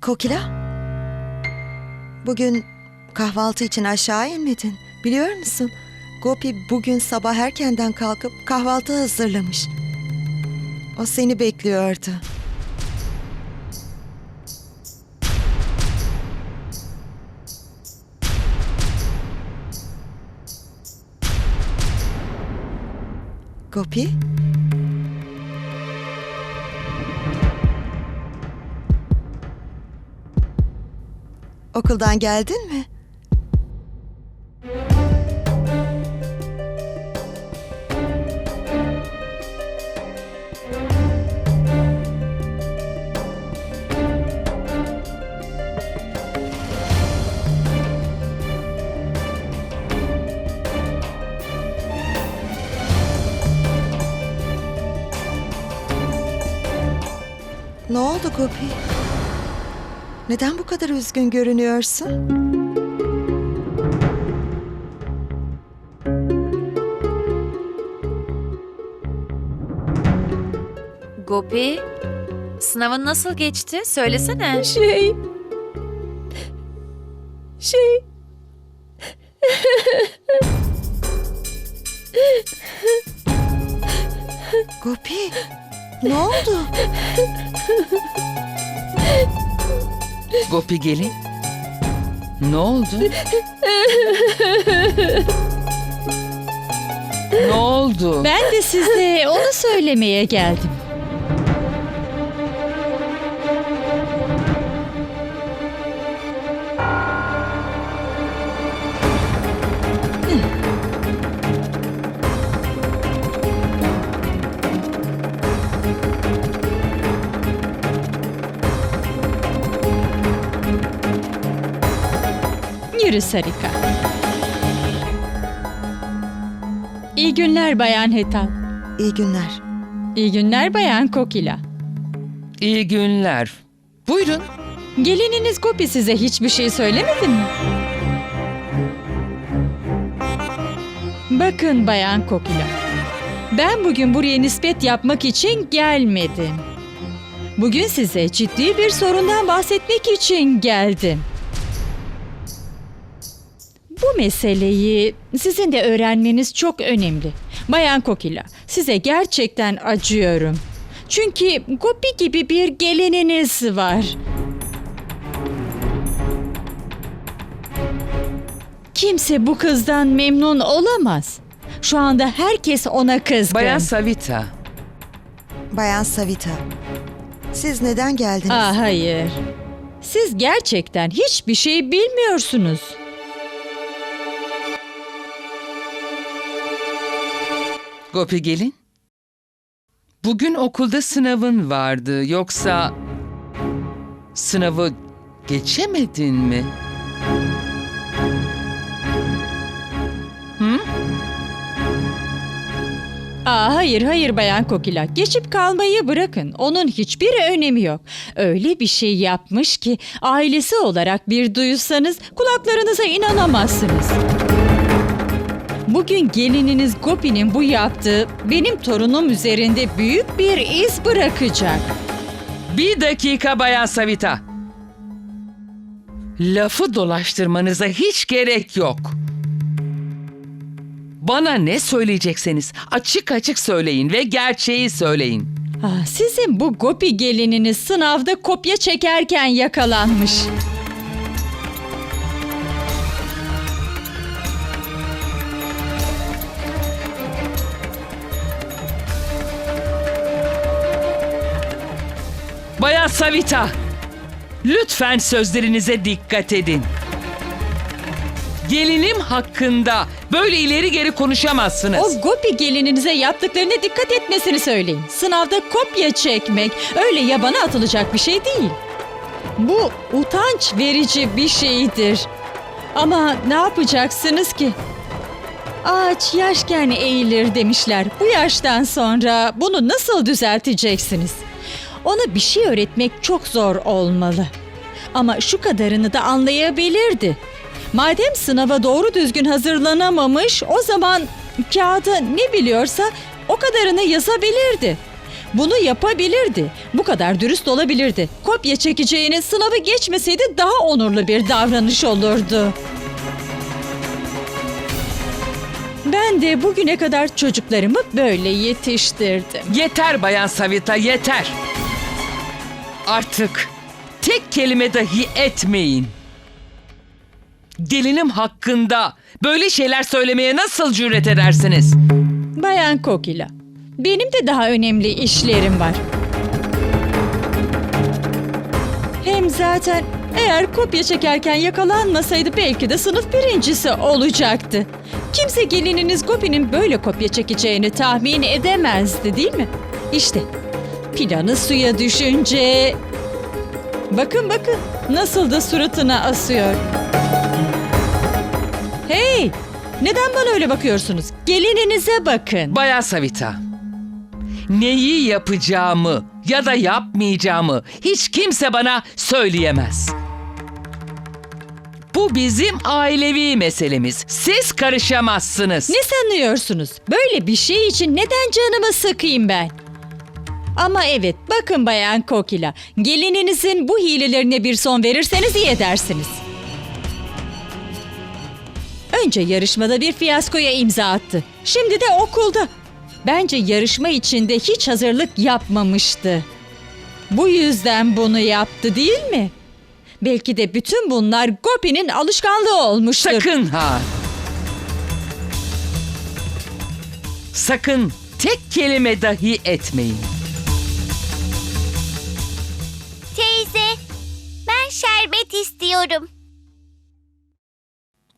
Kokila? Bugün kahvaltı için aşağı inmedin. Biliyor musun? Gopi bugün sabah erkenden kalkıp kahvaltı hazırlamış. O seni bekliyordu. Gopi? Okuldan geldin mi? Ne oldu Gopi? Neden bu kadar üzgün görünüyorsun? Gopi, sınavın nasıl geçti? Söylesene. Şey... Şey... Gopi, ne oldu? Gopi gelin. Ne oldu? ne oldu? Ben de size onu söylemeye geldim. Yürü Sarika. İyi günler Bayan Hetal. İyi günler. İyi günler Bayan Kokila. İyi günler. Buyurun. Gelininiz Gopi size hiçbir şey söylemedi mi? Bakın Bayan Kokila. Ben bugün buraya nispet yapmak için gelmedim. Bugün size ciddi bir sorundan bahsetmek için geldim. Bu meseleyi sizin de öğrenmeniz çok önemli. Bayan Kokila, size gerçekten acıyorum. Çünkü Gopi gibi bir gelininiz var. Kimse bu kızdan memnun olamaz. Şu anda herkes ona kızgın. Bayan Savita. Bayan Savita. Siz neden geldiniz? Aa, hayır. Siz gerçekten hiçbir şey bilmiyorsunuz. Gopi gelin. Bugün okulda sınavın vardı. Yoksa sınavı geçemedin mi? Hı? Aa, hayır hayır Bayan Kokila. Geçip kalmayı bırakın. Onun hiçbir önemi yok. Öyle bir şey yapmış ki ailesi olarak bir duysanız kulaklarınıza inanamazsınız. Bugün gelininiz Gopi'nin bu yaptığı benim torunum üzerinde büyük bir iz bırakacak. Bir dakika Bayan Savita. Lafı dolaştırmanıza hiç gerek yok. Bana ne söyleyecekseniz açık açık söyleyin ve gerçeği söyleyin. Ah, sizin bu Gopi gelininiz sınavda kopya çekerken yakalanmış. Bayan Savita, lütfen sözlerinize dikkat edin. Gelinim hakkında böyle ileri geri konuşamazsınız. O Gopi gelininize yaptıklarına dikkat etmesini söyleyin. Sınavda kopya çekmek öyle yabana atılacak bir şey değil. Bu utanç verici bir şeydir. Ama ne yapacaksınız ki? Ağaç yaşken eğilir demişler. Bu yaştan sonra bunu nasıl düzelteceksiniz? Ona bir şey öğretmek çok zor olmalı. Ama şu kadarını da anlayabilirdi. Madem sınava doğru düzgün hazırlanamamış, o zaman kağıda ne biliyorsa o kadarını yazabilirdi. Bunu yapabilirdi. Bu kadar dürüst olabilirdi. Kopya çekeceğini sınavı geçmeseydi daha onurlu bir davranış olurdu. Ben de bugüne kadar çocuklarımı böyle yetiştirdim. Yeter Bayan Savita yeter. Artık tek kelime dahi etmeyin. Gelinim hakkında böyle şeyler söylemeye nasıl cüret edersiniz? Bayan Kokila, benim de daha önemli işlerim var. Hem zaten eğer kopya çekerken yakalanmasaydı belki de sınıf birincisi olacaktı. Kimse gelininiz Gopi'nin böyle kopya çekeceğini tahmin edemezdi değil mi? İşte planı suya düşünce... Bakın bakın nasıl da suratına asıyor. Hey! Neden bana öyle bakıyorsunuz? Gelininize bakın. Bayan Savita. Neyi yapacağımı ya da yapmayacağımı hiç kimse bana söyleyemez. Bu bizim ailevi meselemiz. Siz karışamazsınız. Ne sanıyorsunuz? Böyle bir şey için neden canımı sıkayım ben? Ama evet bakın Bayan Kokila. Gelininizin bu hilelerine bir son verirseniz iyi edersiniz. Önce yarışmada bir fiyaskoya imza attı. Şimdi de okulda. Bence yarışma içinde hiç hazırlık yapmamıştı. Bu yüzden bunu yaptı değil mi? Belki de bütün bunlar Gopi'nin alışkanlığı olmuştur. Sakın ha. Sakın tek kelime dahi etmeyin. Şerbet istiyorum.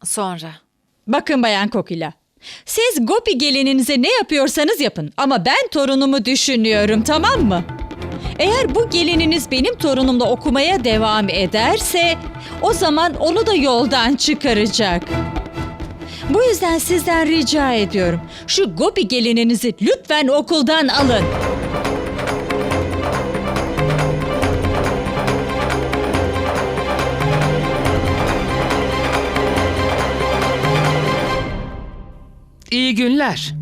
Sonra. Bakın Bayan Kokila. Siz Gopi gelininize ne yapıyorsanız yapın ama ben torunumu düşünüyorum tamam mı? Eğer bu gelininiz benim torunumla okumaya devam ederse o zaman onu da yoldan çıkaracak. Bu yüzden sizden rica ediyorum. Şu Gopi gelininizi lütfen okuldan alın. İyi günler.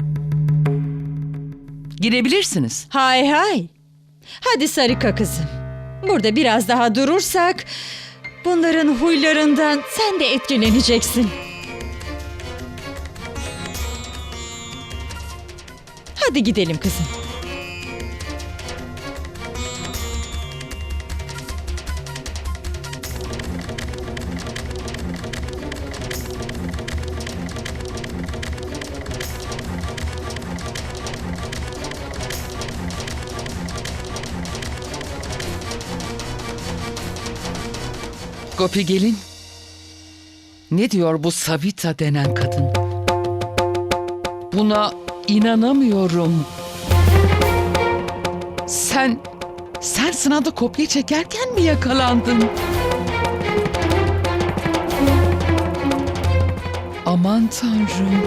Girebilirsiniz. Hay hay. Hadi Sarika kızım. Burada biraz daha durursak bunların huylarından sen de etkileneceksin. Hadi gidelim kızım. Gopi gelin. Ne diyor bu Savita denen kadın? Buna inanamıyorum. Sen, sen sınavda kopya çekerken mi yakalandın? Aman tanrım.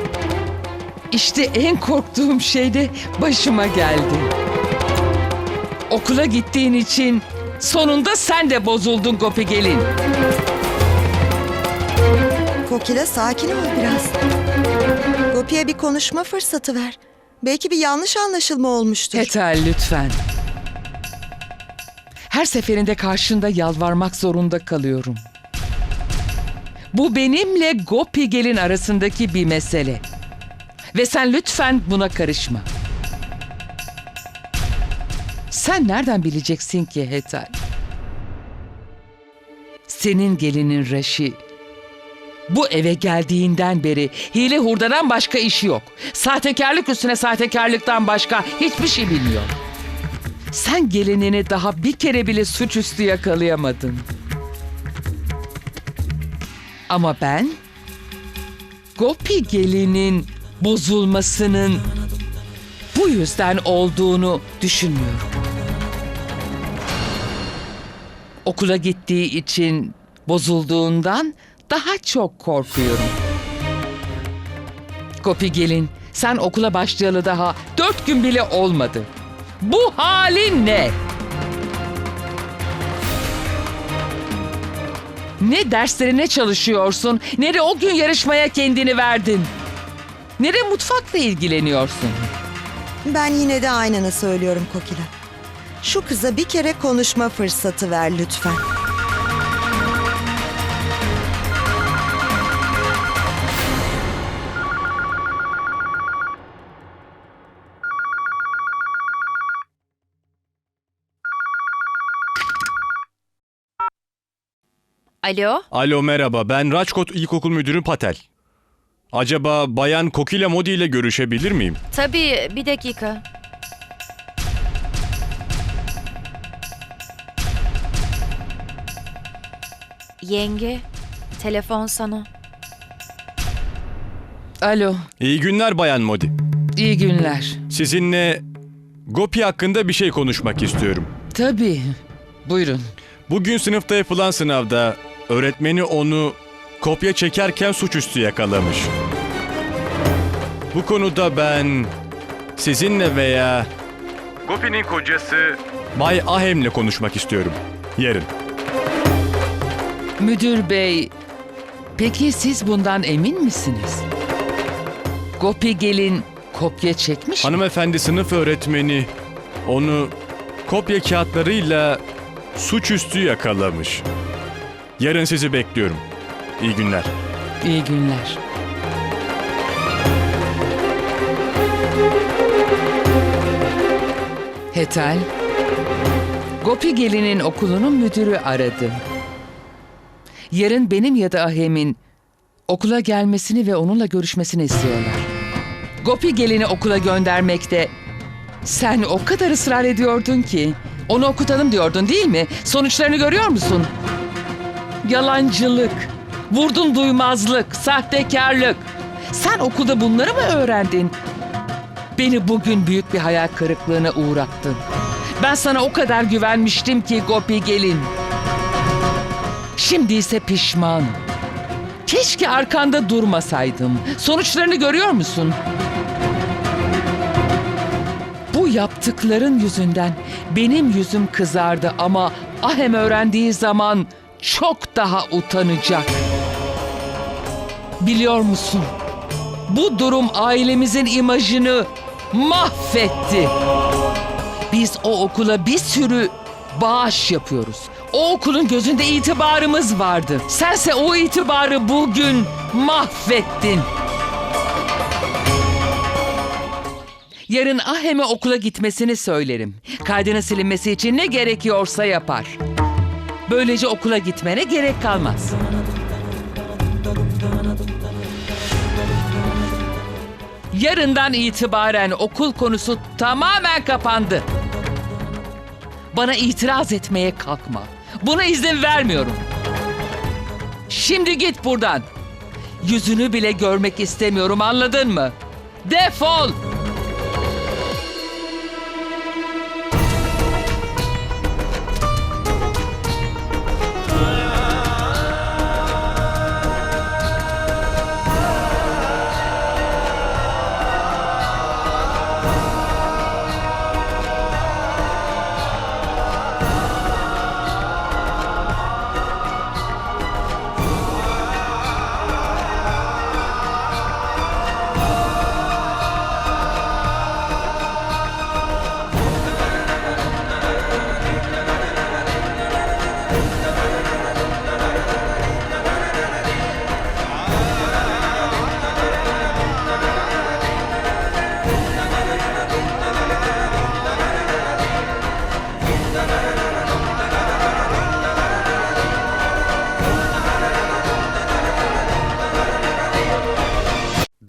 İşte en korktuğum şey de başıma geldi. Okula gittiğin için sonunda sen de bozuldun Gopi gelin. Kokila sakin ol biraz. Gopi'ye bir konuşma fırsatı ver. Belki bir yanlış anlaşılma olmuştur. Yeter lütfen. Her seferinde karşında yalvarmak zorunda kalıyorum. Bu benimle Gopi gelin arasındaki bir mesele. Ve sen lütfen buna karışma. Sen nereden bileceksin ki Hetal? Senin gelinin Raşi bu eve geldiğinden beri hile hurdadan başka işi yok. Sahtekarlık üstüne sahtekarlıktan başka hiçbir şey bilmiyor. Sen gelinini daha bir kere bile suçüstü yakalayamadın. Ama ben Gopi gelinin bozulmasının bu yüzden olduğunu düşünmüyorum. Okula gittiği için bozulduğundan daha çok korkuyorum. Gopi gelin, sen okula başlayalı daha dört gün bile olmadı. Bu halin ne? Ne derslerine çalışıyorsun, ne de o gün yarışmaya kendini verdin. Ne de mutfakla ilgileniyorsun. Ben yine de aynını söylüyorum Kokila. Şu kıza bir kere konuşma fırsatı ver lütfen. Alo? Alo merhaba ben Raçkot İlkokul Müdürü Patel. Acaba Bayan Kokila Modi ile görüşebilir miyim? Tabii bir dakika. Yenge, telefon sana. Alo, İyi günler Bayan Modi. iyi günler. Sizinle Gopi hakkında bir şey konuşmak istiyorum. Tabii. Buyurun. Bugün sınıfta yapılan sınavda öğretmeni onu kopya çekerken suçüstü yakalamış. Bu konuda ben sizinle veya Gopi'nin kocası Bay Ahem'le konuşmak istiyorum. Yarın. Müdür bey, peki siz bundan emin misiniz? Gopi gelin kopya çekmiş mi? Hanımefendi sınıf öğretmeni onu kopya kağıtlarıyla suçüstü yakalamış. Yarın sizi bekliyorum. İyi günler. İyi günler. Hetal, Gopi gelinin okulunun müdürü aradı. Yarın benim ya da Ahem'in okula gelmesini ve onunla görüşmesini istiyorlar. Gopi gelini okula göndermekte sen o kadar ısrar ediyordun ki onu okutalım diyordun değil mi? Sonuçlarını görüyor musun? Yalancılık, vurdum duymazlık, sahtekarlık. Sen okulda bunları mı öğrendin? Beni bugün büyük bir hayal kırıklığına uğrattın. Ben sana o kadar güvenmiştim ki Gopi gelin. Şimdi ise pişmanım. Keşke arkanda durmasaydım. Sonuçlarını görüyor musun? Bu yaptıkların yüzünden benim yüzüm kızardı ama Ahem öğrendiği zaman çok daha utanacak. Biliyor musun? Bu durum ailemizin imajını mahvetti. Biz o okula bir sürü bağış yapıyoruz. O okulun gözünde itibarımız vardı. Sense o itibarı bugün mahvettin. Yarın Ahem'e okula gitmesini söylerim. Kaydının silinmesi için ne gerekiyorsa yapar. Böylece okula gitmene gerek kalmaz. Yarından itibaren okul konusu tamamen kapandı. Bana itiraz etmeye kalkma. Buna izin vermiyorum. Şimdi git buradan. Yüzünü bile görmek istemiyorum anladın mı? Defol!